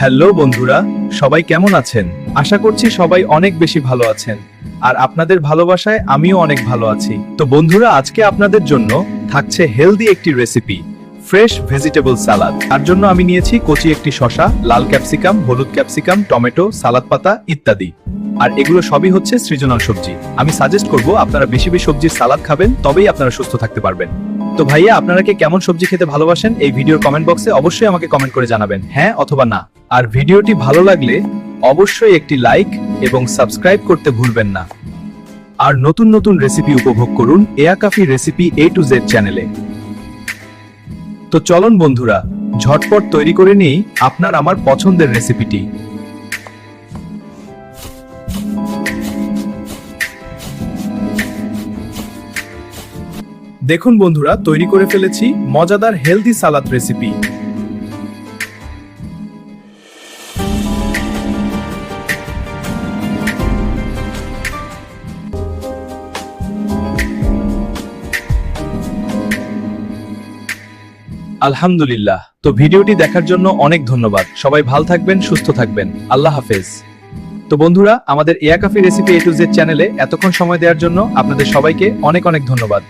Hello বন্ধুরা, সবাই কেমন আছেন? আশা করছি সবাই অনেক বেশি ভালো আছেন। আর আপনাদের ভালোবাসায় আমিও অনেক ভালো আছি। তো বন্ধুরা, আজকে আপনাদের জন্য থাকছে হেলদি একটি রেসিপি ফ্রেশ ভেজিটেবল সালাদ তার জন্য আমি নিয়েছি কচি একটি শসা, লাল ক্যাপসিকাম হলুদ ক্যাপসিকাম টমেটো, সালাদ পাতা ইত্যাদি। আর এগুলো সবই হচ্ছে সৃজনাল সবজি। আমি সাজেস্ট করব, আপনারা বেশি বেশি সবজির সালাদ খাবেন, তবেই আপনারা সুস্থ থাকতে পারবেন। তো ভাইয়া, আপনারা কেমন সবজি খেতে ভালোবাসেন? এই ভিডিওর কমেন্ট বক্সে অবশ্যই আমাকে কমেন্ট করে জানাবেন। হ্যাঁ অথবা না? আর ভিডিওটি ভালো লাগলে অবশ্যই একটি লাইক এবং সাবস্ক্রাইব করতে ভুলবেন না। আর নতুন নতুন রেসিপি উপভোগ করুন Eya Kafi recipe A to Z চ্যানেলে। তো চলুন বন্ধুরা, ঝটপট তৈরি করে নিই আপনার আমার পছন্দের রেসিপিটি। দেখুন বন্ধুরা, তৈরি করে ফেলেছি মজাদার হেলদি সালাদ রেসিপি। আলহামদুলিল্লাহ। তো ভিডিওটি দেখার জন্য অনেক ধন্যবাদ। সবাই ভালো থাকবেন, সুস্থ থাকবেন। আল্লাহ হাফেজ। তো বন্ধুরা, আমাদের Eya Kafi recipe A to Z চ্যানেলে এতক্ষণ সময় দেওয়ার জন্য আপনাদের সবাইকে অনেক অনেক ধন্যবাদ।